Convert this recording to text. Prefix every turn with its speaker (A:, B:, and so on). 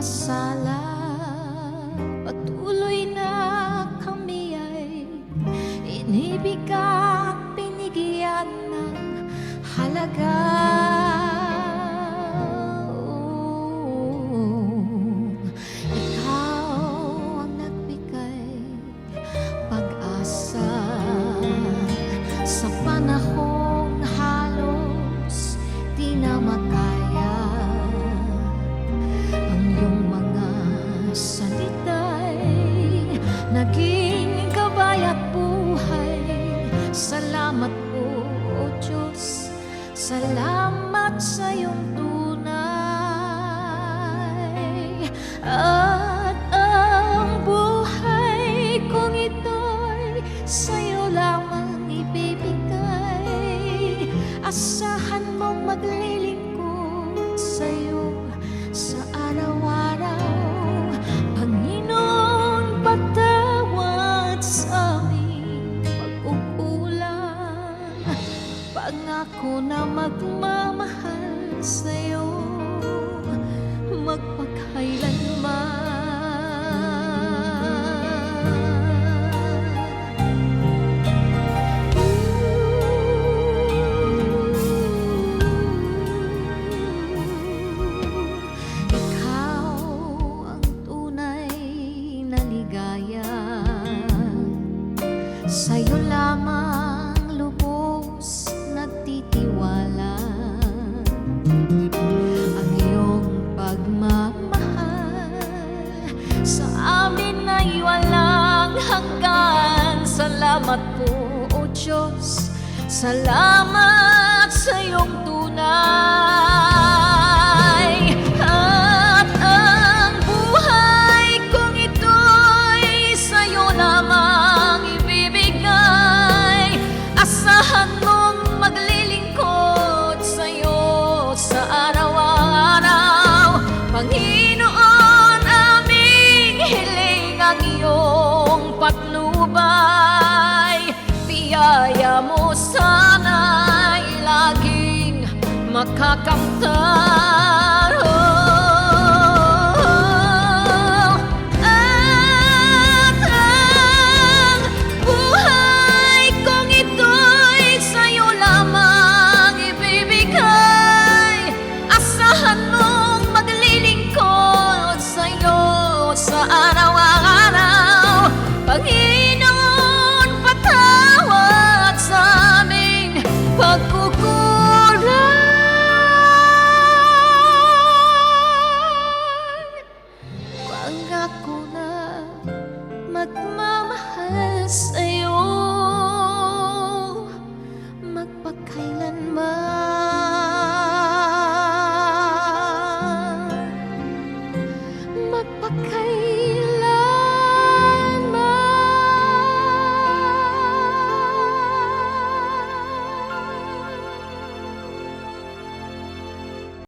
A: mga sala Patuloy na kami ay inibig at binigyan ng halaga Salamat po, O Diyos. Salamat sa iyong tunay. At ang buhay kong ito'y sa'yo lamang ibibigay. Asahan mong maglilingkod sa'yo Pangako na magmamahal sa'yo Sa amin ay walang hanggan. Salamat po, O Diyos. Salamat sa iyong tunay มาฆ่ากำเธอ pagkukulang Pangako na magmamahal sa